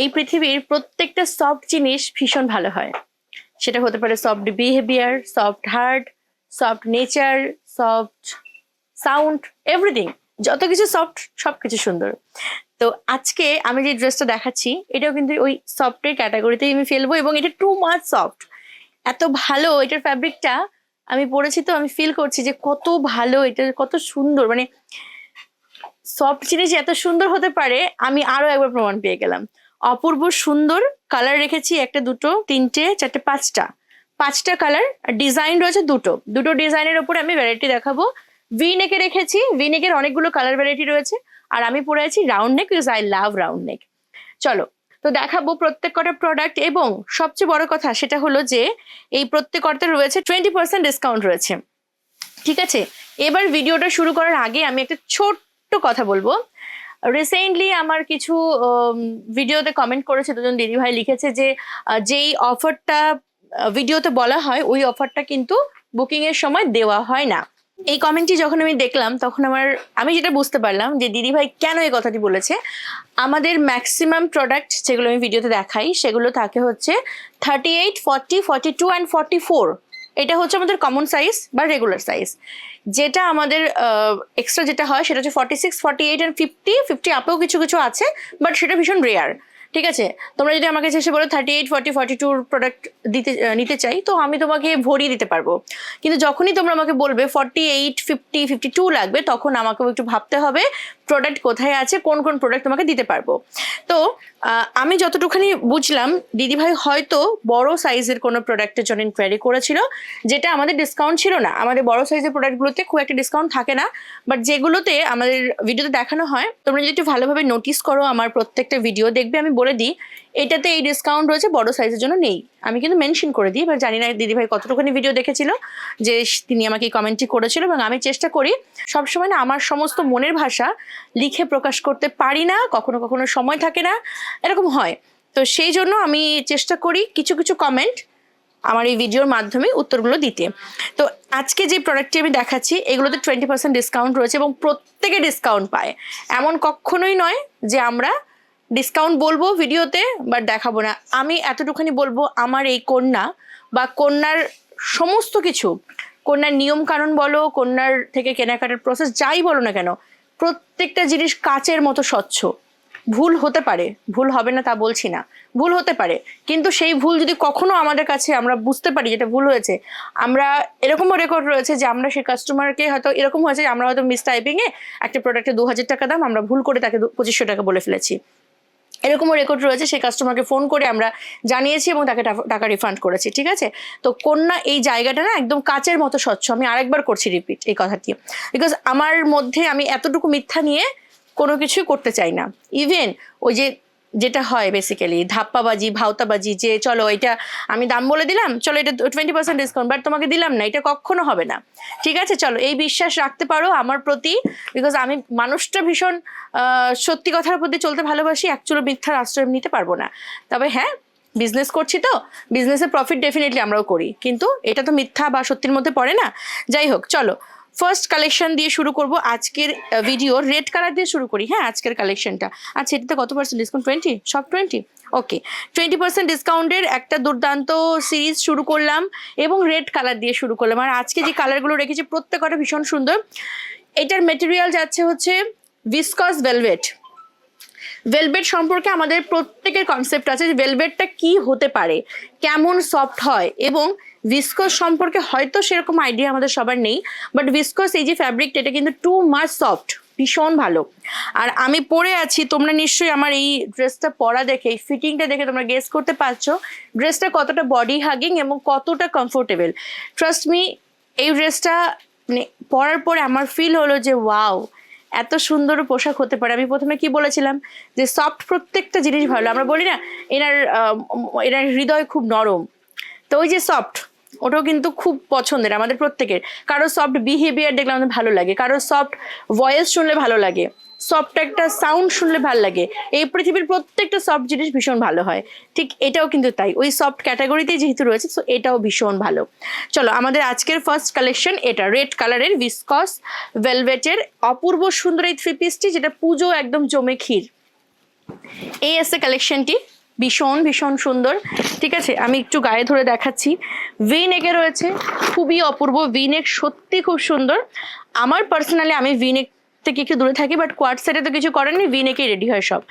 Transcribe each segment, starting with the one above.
এই পৃথিবীর প্রত্যেকটা সফট জিনিস ভীষণ ভালো হয়। সেটা হতে পারে soft behaviour soft heart soft nature soft sound everything যত কিছু সফট সব কিছু সুন্দর। তো আজকে আমি যে ড্রেসটা দেখাচ্ছি, এটাও কিন্তু ওই সফটের ক্যাটাগরিতেই আমি ফেলব এবং এটা টু মাচ সফট এত ভালো এটার ফ্যাব্রিকটা আমি পরেছি তো আমি ফিল করছি যে কত ভালো এটা, কত সুন্দর। মানে সফট জিনিস এত সুন্দর হতে পারে, আমি আরও একবার প্রমাণ পেয়ে গেলাম। অপূর্ব সুন্দর কালার রেখেছি একটা, দুটো, তিনটে, চারটে, পাঁচটা। পাঁচটা কালার ডিজাইন রয়েছে দুটো। দুটো ডিজাইনের উপরে আমি ভ্যারাইটি দেখাবো। ভি নেকে রেখেছি। ভি নেকের অনেকগুলো কালার ভ্যারাইটি রয়েছে। আর আমি পরে আছি round neck because I love round neck চলো, তো দেখাবো প্রত্যেক কটা প্রোডাক্ট এবং সবচেয়ে বড় কথা সেটা হলো যে এই প্রত্যেক কটাতে রয়েছে টোয়েন্টি পার্সেন্ট ডিসকাউন্ট রয়েছে। ঠিক আছে? এবার ভিডিওটা শুরু করার আগে আমি একটা ছোট্ট কথা বলব। রিসেন্টলি আমার কিছু ভিডিওতে কমেন্ট করেছে দুজন দিদিভাই লিখেছে যে যেই অফারটা ভিডিওতে বলা হয়, ওই অফারটা কিন্তু বুকিং এর সময় দেওয়া হয় না। এই কমেন্টটি যখন আমি দেখলাম, তখন আমার, আমি যেটা বুঝতে পারলাম যে দিদিভাই কেন এই কথাটি বলেছে, আমাদের ম্যাক্সিমাম প্রোডাক্ট যেগুলো আমি ভিডিওতে দেখাই, সেগুলো থাকে হচ্ছে thirty eight forty forty two and forty four এটা হচ্ছে আমাদের কমন সাইজ বা রেগুলার সাইজ যেটা আমাদের এক্সট্রা যেটা হয় সেটা হচ্ছে forty six forty eight and fifty fifty আপেও কিছু কিছু আছে বাট সেটা ভীষণ রেয়ার ঠিক আছে? তোমরা যদি আমাকে এসে বলো থার্টি এইট ফর্টি ফর্টি টুর প্রোডাক্ট দিতে নিতে চাই, তো আমি তোমাকে ভরিয়ে দিতে পারব। কিন্তু যখনই তোমরা আমাকে বলবে forty eight fifty fifty two লাগবে, তখন আমাকেও একটু ভাবতে হবে প্রোডাক্ট কোথায় আছে, কোন কোন প্রোডাক্ট তোমাকে দিতে পারব। তো আমি যতটুখানি বুঝলাম, দিদিভাই হয়তো বড় সাইজের কোনো প্রোডাক্টের জন্য ইনকোয়ারি করেছিল, যেটা আমাদের ডিসকাউন্ট ছিল না। আমাদের বড় সাইজের প্রোডাক্টগুলোতে খুব একটা ডিসকাউন্ট থাকে না বাট যেগুলোতে আমাদের ভিডিওতে দেখানো হয়, তোমরা যদি একটু ভালোভাবে নোটিস করো, আমার প্রত্যেকটা ভিডিও দেখবে, আমি বলে দিই, এটাতে এই ডিসকাউন্ট রয়েছে, বড় সাইজের জন্য নেই। আমি কিন্তু মেনশন করে দিই, এবার জানি না দিদিভাই কতটুকুনি ভিডিও দেখেছিল, যে তিনি আমাকে এই কমেন্টটি করেছিল এবং আমি চেষ্টা করি সবসময় না আমার সমস্ত মনের ভাষা লিখে প্রকাশ করতে পারি না, কখনো কখনো সময় থাকে না, এরকম হয়। তো সেই জন্য আমি চেষ্টা করি কিছু কিছু কমেন্ট আমার এই ভিডিওর মাধ্যমে উত্তরগুলো দিতে। তো আজকে যে প্রোডাক্টটি আমি দেখাচ্ছি, এগুলোতে টোয়েন্টি পার্সেন্ট ডিসকাউন্ট রয়েছে এবং প্রত্যেকে ডিসকাউন্ট পায়। এমন কখনোই নয় যে আমরা ডিসকাউন্ট বলব ভিডিওতে বাট দেখাবো না। আমি এতটুখানি বলব, আমার এই কন্যা বা কন্যার সমস্ত কিছু, কন্যার নিয়ম কানুন বলো, কন্যার থেকে কেনাকাটার প্রসেস যাই বলো না কেন, প্রত্যেকটা জিনিস কাচের মতো স্বচ্ছ। ভুল হতে পারে, ভুল হবে না তা বলছি না, ভুল হতে পারে। কিন্তু সেই ভুল যদি কখনো আমাদের কাছে আমরা বুঝতে পারি যেটা ভুল হয়েছে, আমরা এরকমও রেকর্ড রয়েছে যে আমরা সেই কাস্টমারকে হয়তো এরকম হয়েছে আমরা হয়তো মিস টাইপিংয়ে একটা প্রোডাক্টে দু হাজার টাকা দাম, আমরা ভুল করে তাকে পঁচিশশো টাকা বলে ফেলেছি। এরকমও রেকর্ড রয়েছে, সেই কাস্টমারকে ফোন করে আমরা জানিয়েছি এবং তাকে টাকা রিফান্ড করেছি, ঠিক আছে? তো কন্যা এই জায়গাটা না একদম কাচের মতো স্বচ্ছ, আমি আরেকবার করছি রিপিট এই কথাটি। বিকজ আমার মধ্যে আমি এতটুকু মিথ্যা নিয়ে কোনো কিছুই করতে চাই না। ইভেন ওই যে যেটা হয় বেসিক্যালি ধাপ্পাবাজি, ভাওতাবাজি, যে চলো এটা আমি দাম বলে দিলাম, চলো এটা টোয়েন্টি পার্সেন্ট ডিসকাউন্ট বাট তোমাকে দিলাম না, এটা কখনো হবে না। ঠিক আছে, চলো, এই বিশ্বাস রাখতে পারো আমার প্রতি বিকজ আমি মানুষটা ভীষণ সত্যি কথার প্রতি চলতে ভালোবাসি অ্যাকচুয়ালি মিথ্যার আশ্রয় নিতে পারব না। তবে হ্যাঁ বিজনেস করছি তো বিজনেসে প্রফিট ডেফিনেটলি আমরাও করি, কিন্তু এটা তো মিথ্যা বা সত্যির মধ্যে পড়ে না। যাই হোক, চলো ফার্স্ট কালেকশন দিয়ে শুরু করব। আজকের ভিডিও রেড কালার দিয়ে শুরু করি। হ্যাঁ আজকের কালেকশনটা আচ্ছা এটাতে কত পার্সেন্ট ডিসকাউন্ট টোয়েন্টি সব টোয়েন্টি ওকে টোয়েন্টি পার্সেন্ট ডিসকাউন্টের একটা দুর্দান্ত সিরিজ শুরু করলাম এবং রেড কালার দিয়ে শুরু করলাম। আর আজকে যে কালারগুলো রেখেছি, প্রত্যেকটা ভীষণ সুন্দর। এটার মেটেরিয়াল যাচ্ছে হচ্ছে ভিসকস ভেলভেট ভেলভেট সম্পর্কে আমাদের প্রত্যেকের কনসেপ্ট আছে যে ভেলভেটটা কি হতে পারে, কেমন সফট হয় এবং ভিসকস সম্পর্কে হয়তো সেরকম আইডিয়া আমাদের সবার নেই বাট ভিসকস এই যে ফ্যাব্রিকটা এটা কিন্তু টু মাচ সফট ভীষণ ভালো। আর আমি পরে আছি, তোমরা নিশ্চয়ই আমার এই ড্রেসটা পরা দেখে, এই ফিটিংটা দেখে তোমরা গেস করতে পারছ ড্রেসটা কতটা বডি হাগিং এবং কতটা কমফোর্টেবল ট্রাস্ট মি এই ড্রেসটা মানে পরার পরে আমার ফিল হলো যে ওয়াও এত সুন্দর পোশাক হতে পারে। আমি প্রথমে কি বলেছিলাম? যে সফট প্রত্যেকটা জিনিস ভালো। আমরা বলি না, এনার এনার হৃদয় খুব নরম। তো ওই যে সফট ওটাও কিন্তু খুব পছন্দের, আমাদের প্রত্যেকের। কারও সফট বিহেভিয়ার দেখলে আমাদের ভালো লাগে, কারও সফট ভয়েস শুনলে ভালো লাগে সফট একটা সাউন্ড শুনলে ভালো লাগে। এই পৃথিবীর প্রত্যেকটা সফট জিনিস ভীষণ ভালো হয়, ঠিক এটাও কিন্তু তাই। ওই সফট ক্যাটাগরিতেই যেহেতু রয়েছে সো এটাও ভীষণ ভালো। চলো, আমাদের আজকের ফার্স্ট কালেকশন এটা রেড কালারের ভিসকস ভেলভেটের অপূর্ব সুন্দর এই থ্রি পিসটি যেটা পুজো একদম জমে ক্ষীর। এই আছে কালেকশনটি ভীষণ ভীষণ সুন্দর। ঠিক আছে, আমি একটু গায়ে ধরে দেখাচ্ছি। ভি নেকে রয়েছে, খুবই অপূর্ব। ভি নেক সত্যি খুব সুন্দর। আমার পার্সোনালি আমি ভি নেক থেকে একটু দূরে থাকি বাট কোয়াড সেটে তো কিছু করেননি ভি নেকেই রেডি হয় সব।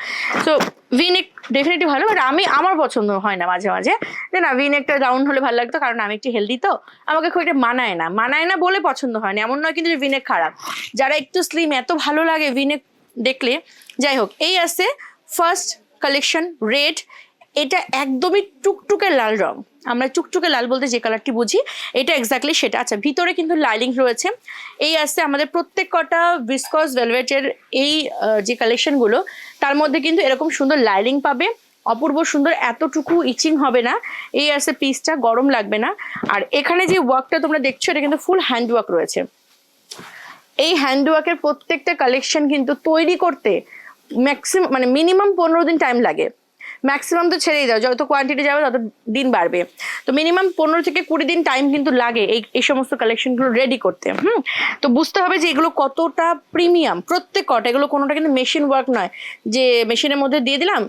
সো ভি নেক ডেফিনেটলি ভালো বাট আমি, আমার পছন্দ হয় না মাঝে মাঝে। যে না ভি নেকটা রাউন্ড হলে ভালো লাগতো, কারণ আমি একটু হেলদি তো। আমাকে খুব একটা মানায় না। মানায় না বলে পছন্দ হয় না, এমন নয় কিন্তু যে ভি নেক খারাপ। যারা একটু স্লিম এত ভালো লাগে ভি নেক দেখলে, যাই হোক, এই আছে ফার্স্ট কালেকশন রেড এটা একদমই টুকটুকে লাল রং। আমরা টুকটুকে লাল বলতে যে কালারটি বুঝি, এটা এক্স্যাক্টলি সেটা। আচ্ছা ভিতরে কিন্তু লাইলিং রয়েছে। এই আসছে আমাদের প্রত্যেক কটা বিসকস ভেলভেটের এই যে কালেকশনগুলো তার মধ্যে কিন্তু এরকম সুন্দর লাইলিং পাবে। অপূর্ব সুন্দর, এতটুকু ইচিং হবে না। এই আছে পিসটা গরম লাগবে না। আর এখানে যে ওয়ার্কটা তোমরা দেখছ, এটা কিন্তু ফুল হ্যান্ড ওয়ার্ক রয়েছে। এই হ্যান্ডওয়ার্কের প্রত্যেকটা কালেকশন কিন্তু তৈরি করতে ম্যাক্সিমাম মানে মিনিমাম পনেরো দিন টাইম লাগে। ম্যাক্সিমাম তো ছেড়েই দাও, যত কোয়ান্টিটি যাবে তত দিন বাড়বে। তো মিনিমাম পনেরো থেকে কুড়ি দিন টাইম কিন্তু লাগে এই এই সমস্ত কালেকশনগুলো রেডি করতে, হুম? তো বুঝতে হবে যে এগুলো কতটা প্রিমিয়াম প্রত্যেক কটা, এগুলো কোনোটা কিন্তু মেশিন ওয়ার্ক নয়। যে মেশিনের মধ্যে দিয়ে দিলাম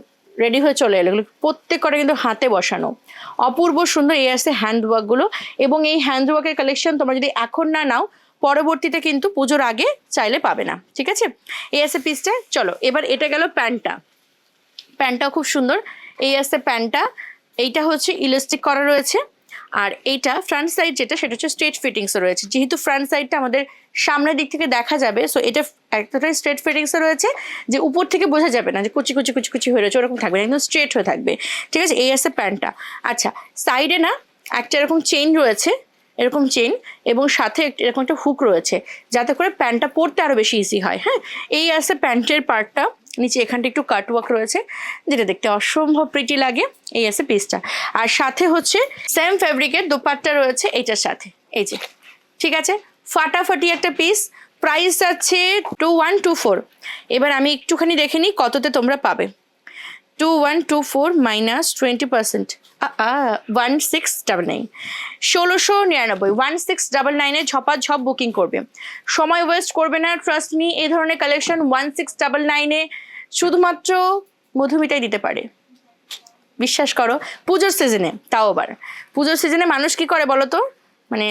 রেডি হয়ে চলে এলো। এগুলো প্রত্যেক কটা কিন্তু হাতে বসানো। অপূর্ব সুন্দর এই আছে হ্যান্ড ওয়ার্কগুলো এবং এই হ্যান্ড ওয়ার্কের কালেকশন তোমরা যদি এখন না নাও পরবর্তীতে কিন্তু পুজোর আগে চাইলে পাবে না, ঠিক আছে? এই আছে পিসটা চলো, এবার এটা গেল প্যান্টটা। প্যান্টটাও খুব সুন্দর। এই আছে প্যান্টটা, এইটা হচ্ছে ইলাস্টিক করা রয়েছে, আর এইটা ফ্রন্ট সাইড যেটা, সেটা হচ্ছে স্ট্রেট ফিটিংসও রয়েছে। যেহেতু ফ্রন্ট সাইডটা আমাদের সামনের দিক থেকে দেখা যাবে সো এটা এতটাই স্ট্রেট ফিটিংসও রয়েছে যে উপর থেকে বোঝা যাবে না যে কুচি কুচি কুচি কুচি হয়ে রয়েছে, ওরকম থাকবে না, একদম স্ট্রেট হয়ে থাকবে, ঠিক আছে? এই আছে প্যান্টটা। আচ্ছা সাইডে না একটা এরকম চেইন রয়েছে এরকম চেন এবং সাথে এরকম একটা হুক রয়েছে। যাতে করে প্যান্টটা পরতে আরও বেশি ইজি হয় হ্যাঁ? এই আছে প্যান্টের পার্টটা নিচে এখানটা একটু কাট ওয়ার্ক রয়েছে, যেটা দেখতে অসম্ভব প্রিটি লাগে এই আছে পিসটা আর সাথে হচ্ছে সেম ফ্যাব্রিকের দোপাট্টা রয়েছে এইটার সাথে, এই যে। ঠিক আছে? ফাটাফাটি একটা পিস প্রাইস আছে টু ওয়ান টু ফোর এবার আমি একটুখানি দেখে নিই কততে তোমরা পাবে। Two one two four minus twenty percent one six double nine ষোলোশো নিরানব্বই ওয়ান সিক্স ডাবল নাইনে ঝপা ঝপ বুকিং করবে। সময় ওয়েস্ট করবে না ট্রাস্ট মি এই ধরনের কালেকশন ওয়ান সিক্স ডাবল নাইনে শুধুমাত্র মধুমিতাই দিতে পারে। বিশ্বাস করো, পুজোর সিজনে তাও আবার। পুজোর সিজনে মানুষ কি করে বলো তো মানে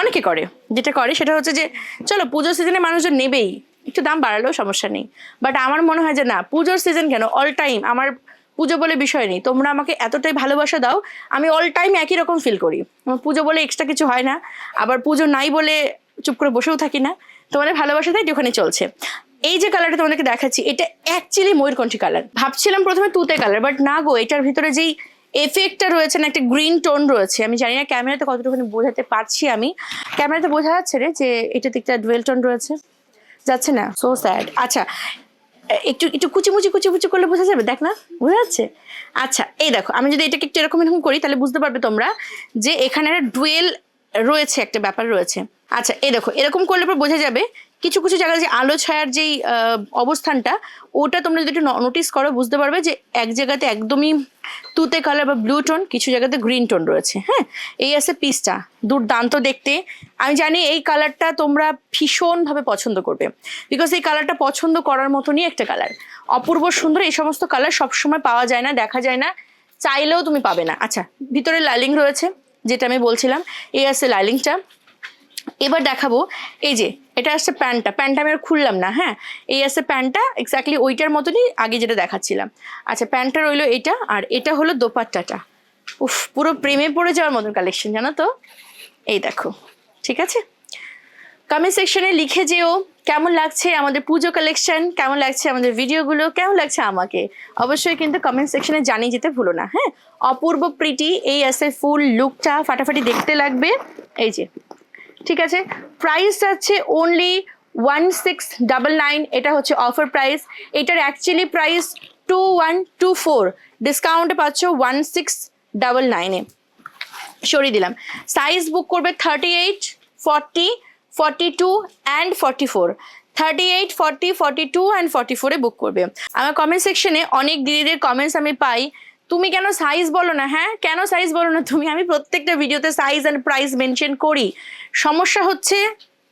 অনেকে করে। যেটা করে সেটা হচ্ছে যে, চলো পুজোর সিজনে মানুষজন নেবেই। একটু দাম বাড়ালেও সমস্যা নেই। বাট আমার মনে হয় যে না, পুজোর সিজন কেন? অল টাইম আমার পুজো বলে বিষয় নেই। তোমরা আমাকে এতটাই ভালোবাসা দাও, আমি অল টাইম একই রকম ফিল করি। আমার পুজো বলে এক্সট্রা কিছু হয় না। আবার পুজো নাই বলে চুপ করে বসেও থাকি না। তোমাদের ভালোবাসা তাই ওখানে চলছে। এই যে কালারটা তোমাদেরকে দেখাচ্ছি, এটা অ্যাকচুয়ালি ময়ূরকণ্ঠী কালার ভাবছিলাম প্রথমে তুতে কালার বাট না গো, এটার ভিতরে যেই এফেক্টটা রয়েছে না, একটা গ্রিন টোন রয়েছে, আমি জানি না ক্যামেরাতে কতটুকুনি বোঝাতে পারছি আমি। ক্যামেরাতে বোঝা যাচ্ছে রে যে এটাতে একটা ডুয়েল টোন রয়েছে। যাচ্ছে না? সো স্যাড আচ্ছা একটু একটু কুচি মুচি কুচি মুচি করলে বোঝা যাবে? দেখ না, বোঝা যাচ্ছে? আচ্ছা এই দেখো, আমি যদি এটাকে একটু এরকম এরকম করি, তাহলে বুঝতে পারবে তোমরা যে এখানে একটা ডুয়েল রয়েছে, একটা ব্যাপার রয়েছে। আচ্ছা এই দেখো, এরকম করলে পর বোঝা যাবে কিছু কিছু জায়গায় যে আলো ছায়ার যেই অবস্থানটা, ওটা তোমরা যদি একটু নোটিস করো, বুঝতে পারবে যে এক জায়গাতে একদমই তুতে কালার বা ব্লু টোন কিছু জায়গাতে গ্রিন টোন রয়েছে হ্যাঁ? এই আছে পিসটা, দুর্দান্ত দেখতে। আমি জানি এই কালারটা তোমরা ভীষণভাবে পছন্দ করবে বিকজ এই কালারটা পছন্দ করার মতনই একটা কালার অপূর্ব সুন্দর এই সমস্ত কালার সবসময় পাওয়া যায় না, দেখা যায় না, চাইলেও তুমি পাবে না। আচ্ছা ভিতরে লাইলিং রয়েছে, যেটা আমি বলছিলাম, এই আছে লাইলিংটা এবার দেখাবো, এই যে এটা আসছে প্যান্টটা। প্যান্টটা আমি আর খুললাম না হ্যাঁ? এই আসছে প্যান্টটা এক্স্যাক্টলি ওইটার মতনই আগে যেটা দেখাচ্ছিলাম। আচ্ছা প্যান্টটা রইল এটা, আর এটা হলো দোপাট্টাটা। উফ, পুরো প্রেমে পড়ে যাওয়ার মতন কালেকশন জানো তো? এই দেখো, ঠিক আছে? কমেন্ট সেকশনে লিখে যেও, কেমন লাগছে আমাদের পুজো কালেকশন কেমন লাগছে আমাদের ভিডিওগুলো কেমন লাগছে আমাকে? অবশ্যই কিন্তু কমেন্ট সেকশনে জানিয়ে যেতে ভুলো না হ্যাঁ? অপূর্ব প্রীতি, এই আছে ফুল লুকটা ফাটাফাটি দেখতে লাগবে। এই যে ঠিক আছে? প্রাইস আছে only one six double nine এটা হচ্ছে অফার প্রাইস এটার actually price two one two four ডিসকাউন্টে পাচ্ছ ওয়ান সিক্স ডাবল নাইনে সরিয়ে দিলাম। সাইজ বুক করবে thirty eight forty forty two and forty four thirty eight forty forty two and forty ফোরে বুক করবে। আমার কমেন্ট সেকশনে অনেক দিদিদের কমেন্টস আমি পাই। তুমি কেন সাইজ বলো না হ্যাঁ? কেন সাইজ বলো না তুমি? আমি প্রত্যেকটা ভিডিওতে সাইজ অ্যান্ড প্রাইস মেনশন করি। সমস্যা হচ্ছে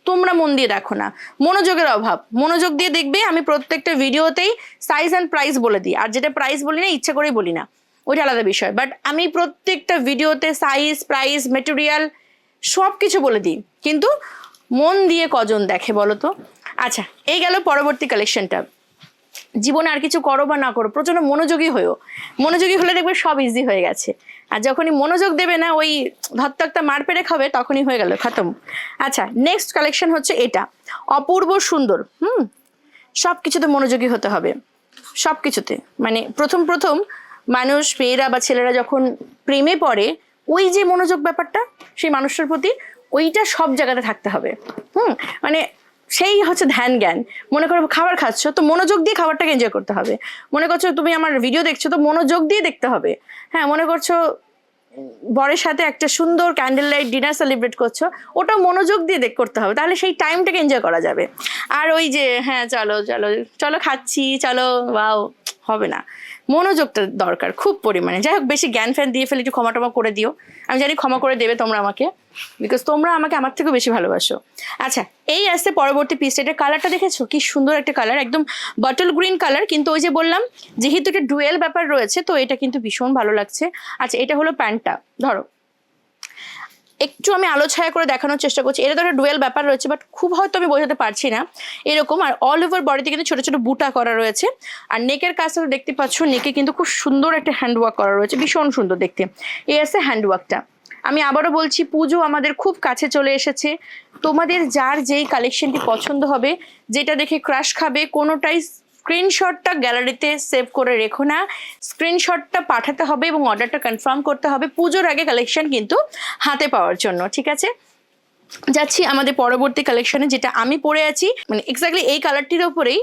তোমরা মন দিয়ে দেখো না। মনোযোগের অভাব। মনোযোগ দিয়ে দেখবে আমি প্রত্যেকটা ভিডিওতেই সাইজ অ্যান্ড প্রাইস বলে দিই। আর যেটা প্রাইস বলি না, ইচ্ছা করেই বলি না। ওইটা আলাদা বিষয়। বাট আমি প্রত্যেকটা ভিডিওতে সাইজ প্রাইস মেটেরিয়াল সব কিছু বলে দিই। কিন্তু মন দিয়ে কজন দেখে বলো তো? আচ্ছা এই গেল পরবর্তী কালেকশনটা জীবনে আর কিছু করো বা না করো, প্রচণ্ড মনোযোগী হয়েও। মনোযোগী হলে দেখবে সব ইজি হয়ে গেছে। আর যখনই মনোযোগ দেবে না, ওই ধত্তকটা মার পেরে খাবে, তখনই হয়ে গেল, খতম। আচ্ছা নেক্সট কালেকশন হচ্ছে এটা। অপূর্ব সুন্দর, হুম? সব কিছুতে মনোযোগী হতে হবে। সব কিছুতে মানে প্রথম প্রথম মানুষ, মেয়েরা বা ছেলেরা যখন প্রেমে পড়ে, ওই যে মনোযোগ ব্যাপারটা, সেই মানুষটার প্রতি ওইটা সব জায়গাতে থাকতে হবে। হুম? মানে সেই হচ্ছে ধ্যান জ্ঞান। মনে করো খাবার খাচ্ছ, তো মনোযোগ দিয়ে খাবারটাকে এনজয় করতে হবে। মনে করছ তুমি আমার ভিডিও দেখছ, তো মনোযোগ দিয়ে দেখতে হবে। হ্যাঁ মনে করছ বরের সাথে একটা সুন্দর ক্যান্ডেল লাইট ডিনার সেলিব্রেট করছ, ওটা মনোযোগ দিয়ে দেখ, করতে হবে। তাহলে সেই টাইমটাকে এনজয় করা যাবে। আর ওই যে হ্যাঁ চলো চলো চলো খাচ্ছি, চলো বাও হবে না। মনোযোগটা দরকার খুব পরিমাণে। যাই হোক, বেশি জ্ঞান ফ্যান দিয়ে ফেলে একটু ক্ষমা টমা করে দিও। আমি জানি ক্ষমা করে দেবে তোমরা আমাকে বিকজ তোমরা আমাকে আমার থেকেও বেশি ভালোবাসো। আচ্ছা এই আসছে পরবর্তী পিসটা এটা কালারটা দেখেছ? কি সুন্দর একটা কালার একদম বটল গ্রিন কালার কিন্তু ওই যে বললাম, যেহেতু এটা ডুয়েল ব্যাপার রয়েছে, তো এটা কিন্তু ভীষণ ভালো লাগছে। আচ্ছা এটা হলো প্যান্টটা। ধরো একটু আমি আলো ছায়া করে দেখানোর চেষ্টা করছি। এটা তো একটা ডুয়েল ব্যাপার রয়েছে বাট খুব হয়তো আমি বোঝাতে পারছি না। এরকম আর অল ওভার বডিতে কিন্তু ছোটো ছোটো বুটা করা রয়েছে। আর নেকের তো দেখতে পাচ্ছ নেকে কিন্তু খুব সুন্দর একটা হ্যান্ডওয়ার্ক করা রয়েছে, ভীষণ সুন্দর দেখতে। এই আছে হ্যান্ডওয়ার্কটা আমি আবারও বলছি, পুজো আমাদের খুব কাছে চলে এসেছে। তোমাদের যার যেই কালেকশনটি পছন্দ হবে, যেটা দেখে ক্রাশ খাবে, কোনোটাই স্ক্রিনশটটা গ্যালারিতে সেভ করে রেখো না। স্ক্রিনশটটা পাঠাতে হবে এবং অর্ডারটা কনফার্ম করতে হবে। পুজোর আগে কালেকশন কিন্তু হাতে পাওয়ার জন্য, ঠিক আছে? যাচ্ছি আমাদের পরবর্তী কালেকশনে যেটা আমি পরে আছি। মানে এক্স্যাক্টলি এই কালারটির ওপরেই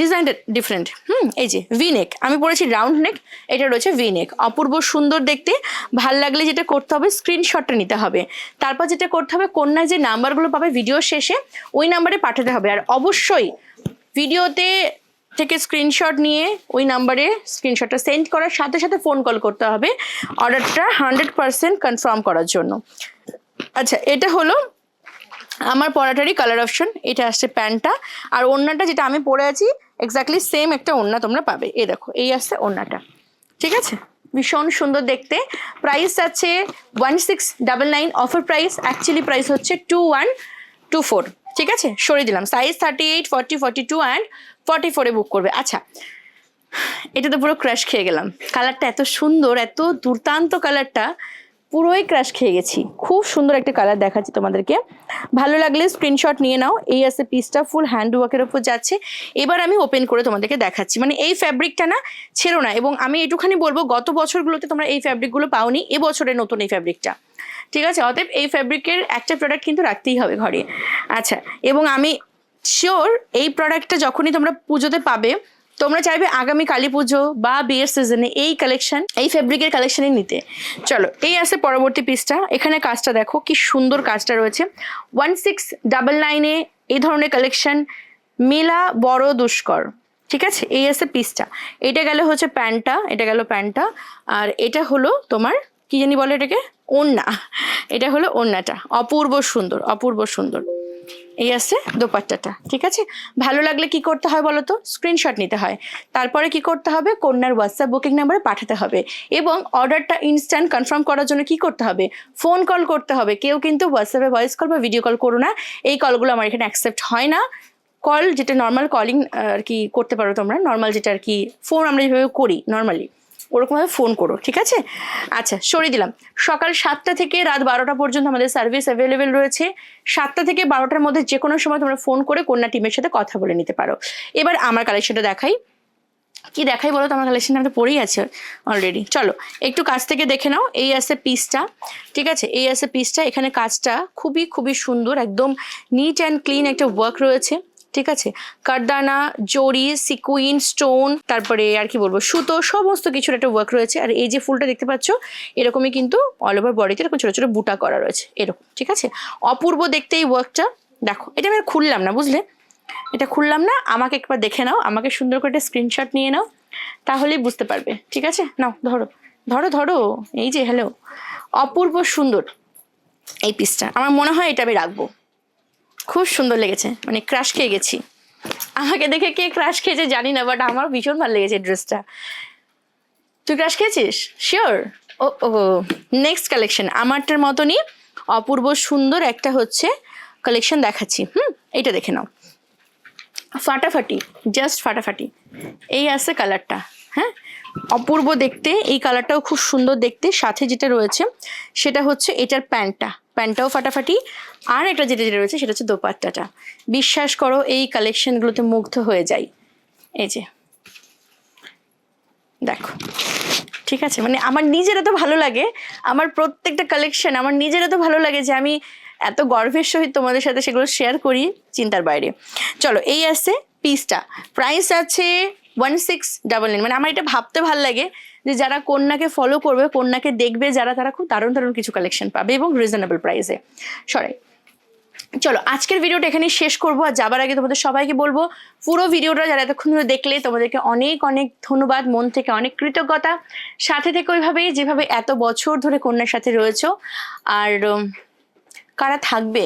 ডিজাইনটা ডিফারেন্ট হুম, এই যে ভি নেক আমি পরেছি রাউন্ড নেক এটা রয়েছে ভি নেক অপূর্ব সুন্দর দেখতে। ভালো লাগলে যেটা করতে হবে স্ক্রিনশটটা নিতে হবে। তারপর যেটা করতে হবে, কন্যায় যে নাম্বারগুলো পাবে ভিডিও শেষে, ওই নাম্বারে পাঠাতে হবে। আর অবশ্যই ভিডিওতে থেকে স্ক্রিনশট নিয়ে ওই নাম্বারে স্ক্রিনশটটা সেন্ড করার সাথে সাথে ফোন কল করতে হবে অর্ডারটা হান্ড্রেড পার্সেন্ট কনফার্ম করার জন্য। আচ্ছা এটা হলো আমার পরাটারই কালার অপশন এটা আসছে প্যান্টটা, আর ওড়নাটা যেটা আমি পরে আছি এক্স্যাক্টলি সেম একটা ওড়না তোমরা পাবে। এই দেখো, এই আসছে ওড়নাটা। ঠিক আছে? ভীষণ সুন্দর দেখতে। প্রাইস আছে one six double nine offer price actually price হচ্ছে টু ওয়ান টু ফোর ঠিক আছে? সরে দিলাম। Size thirty eight forty forty two and forty ফোরে বুক করবে। আচ্ছা এটা তো পুরো ক্র্যাশ খেয়ে গেলাম। কালারটা এত সুন্দর, এত দুর্দান্ত কালারটা পুরোই ক্রাশ খেয়ে গেছি। খুব সুন্দর একটা কালার দেখাচ্ছি তোমাদেরকে। ভালো লাগলে স্ক্রিনশট নিয়ে নাও। এই আছে পিসটা ফুল হ্যান্ড ওয়ার্কের ওপর যাচ্ছে। এবার আমি ওপেন করে তোমাদেরকে দেখাচ্ছি। মানে এই ফ্যাব্রিকটা না, ছেড়ো না। এবং আমি এটুখানি বলব, গত বছরগুলোতে তোমরা এই ফ্যাব্রিকগুলো পাওনি, এবছরের নতুন এই ফ্যাব্রিকটা ঠিক আছে? অতএব এই ফ্যাব্রিকের একটা প্রোডাক্ট কিন্তু রাখতেই হবে ঘরে। আচ্ছা এবং আমি শিওর এই প্রোডাক্টটা যখনই তোমরা পুজোতে পাবে তোমরা চাইবে আগামী কালী পুজো বা বিয়ের সিজনে এই কালেকশন এই ফেব্রিকের কালেকশনই নিতে। চলো, এই আছে পরবর্তী পিসটা এখানে কাজটা দেখো, কি সুন্দর কাজটা রয়েছে। ওয়ান সিক্স ডাবল নাইনে এই ধরনের কালেকশন মেলা বড় দুষ্কর। ঠিক আছে? এই আছে পিসটা এটা গেল হচ্ছে প্যান্টটা এটা গেল প্যান্টটা আর এটা হলো তোমার, কি জানি বলে এটাকে? ওন্না এটা হলো ওন্নাটা অপূর্ব সুন্দর অপূর্ব সুন্দর। এই আছে দোপাট্টাটা, ঠিক আছে? ভালো লাগলে কি করতে হয় বলো তো? স্ক্রিনশট নিতে হয়। তারপরে কি করতে হবে? কন্যার হোয়াটসঅ্যাপ বুকিং নাম্বারে পাঠাতে হবে। এবং অর্ডারটা ইনস্ট্যান্ট কনফার্ম করার জন্য কি করতে হবে? ফোন কল করতে হবে। কেউ কিন্তু হোয়াটসঅ্যাপে ভয়েস কল বা ভিডিও কল করো না। এই কলগুলো আমার এখানে অ্যাকসেপ্ট হয় না। কল যেটা নর্মাল কলিং আর কি করতে পারো তোমরা নর্মাল যেটা আর কি ফোন আমরা যেভাবে করি নর্মালি ওরকমভাবে ফোন করো, ঠিক আছে? আচ্ছা সরিয়ে দিলাম। সকাল সাতটা থেকে রাত বারোটা পর্যন্ত আমাদের সার্ভিস অ্যাভেলেবেল রয়েছে। সাতটা থেকে বারোটার মধ্যে যে কোনো সময় তোমরা ফোন করে কন্যা টিমের সাথে কথা বলে নিতে পারো। এবার আমার কালেকশনটা দেখাই। কি দেখাই বলো তো? আমার কালেকশন আমাদের পড়েই আছে অলরেডি চলো, একটু কাছ থেকে দেখে নাও। এই আছে পিসটা ঠিক আছে? এই আছে পিসটা এখানে কাজটা খুবই খুবই সুন্দর, একদম নিট অ্যান্ড ক্লিন একটা ওয়ার্ক রয়েছে। ঠিক আছে? কারদানা জড়ি সিকুইন, স্টোন, তারপরে আর কি বলব, সুতো, সমস্ত কিছুর একটা ওয়ার্ক রয়েছে। আর এই যে ফুলটা দেখতে পাচ্ছ, এরকমই কিন্তু অল ওভার বডিতে এরকম ছোটো ছোটো বুটা করা রয়েছে। এরকম, ঠিক আছে? অপূর্ব দেখতে এই ওয়ার্কটা দেখো, এটা আমি খুললাম না, বুঝলে? এটা খুললাম না, আমাকে একবার দেখে নাও, আমাকে সুন্দর করে একটা স্ক্রিনশট নিয়ে নাও, তাহলেই বুঝতে পারবে, ঠিক আছে? নাও, ধরো ধরো ধরো, এই যে হ্যালো অপূর্ব সুন্দর এই পিসটা আমার মনে হয় এটা আমি রাখব। খুব সুন্দর লেগেছে। মানে ক্রাশ খেয়ে গেছি। আমাকে দেখে কে ক্রাশ খেয়েছে জানি না বাট আমার ভীষণ ভালো লেগেছে ড্রেসটা তুই ক্রাশ খেয়েছিস? শিওর ও ও নেক্সট কালেকশন আমারটার মতনই অপূর্ব সুন্দর একটা হচ্ছে কালেকশন দেখাচ্ছি। হুম, এইটা দেখে নাও। ফাটাফাটি জাস্ট ফাটাফাটি। এই আছে কালারটা হ্যাঁ? অপূর্ব দেখতে, এই কালারটাও খুব সুন্দর দেখতে। সাথে যেটা রয়েছে, সেটা হচ্ছে এটার প্যান্টটা। প্যান্টটাও ফাটাফাটি। আর একটা যেটা যেটা রয়েছে, সেটা হচ্ছে দোপাট্টাটা। বিশ্বাস করো, এই কালেকশনগুলোতে মুগ্ধ হয়ে যাই। এই যে। দেখো। ঠিক আছে? মানে আমার নিজের এত ভালো লাগে, আমার প্রত্যেকটা কালেকশন আমার নিজের এত ভালো লাগে যে আমি এত গর্বের সহিত তোমাদের সাথে সেগুলো শেয়ার করি চিন্তার বাইরে। চলো, এই আছে পিসটা প্রাইস আছে ওয়ান সিক্স ডাবল নাইন মানে আমার এটা ভাবতে ভালো লাগে যে যারা কন্যাকে ফলো করবে, কন্যাকে দেখবে, যারা তারা খুব দারুণ দারুণ কিছু কালেকশন পাবে এবং রিজনেবল প্রাইসে সরাই চলো, আজকের ভিডিওটা এখানে শেষ করব আর যাবার আগে তোমাদের সবাইকে বলব, পুরো ভিডিওটা যারা এতক্ষণ ধরে দেখলে তোমাদেরকে অনেক অনেক ধন্যবাদ, মন থেকে অনেক কৃতজ্ঞতা। সাথে থেকে ওইভাবেই যেভাবে এত বছর ধরে কন্যার সাথে রয়েছ। আর কারা থাকবে,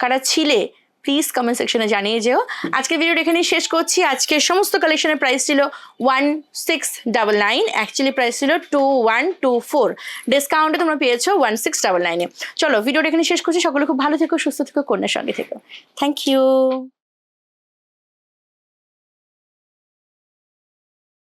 কারা ছিলে প্লিজ কমেন্ট সেকশনে জানিয়ে যেও। আজকে ভিডিওটা এখানেই শেষ করছি। আজকে সমস্ত কালেকশনের প্রাইস ছিল one six double nine actually price ছিল টু ওয়ান টু ফোর ডিসকাউন্টে তোমরা পেয়েছ ওয়ান সিক্স ডাবল নাইনে চলো ভিডিওটা এখানে শেষ করছি। সকলে খুব ভালো থেকো, সুস্থ থেকো, কন্যার সঙ্গে থেকো। Thank you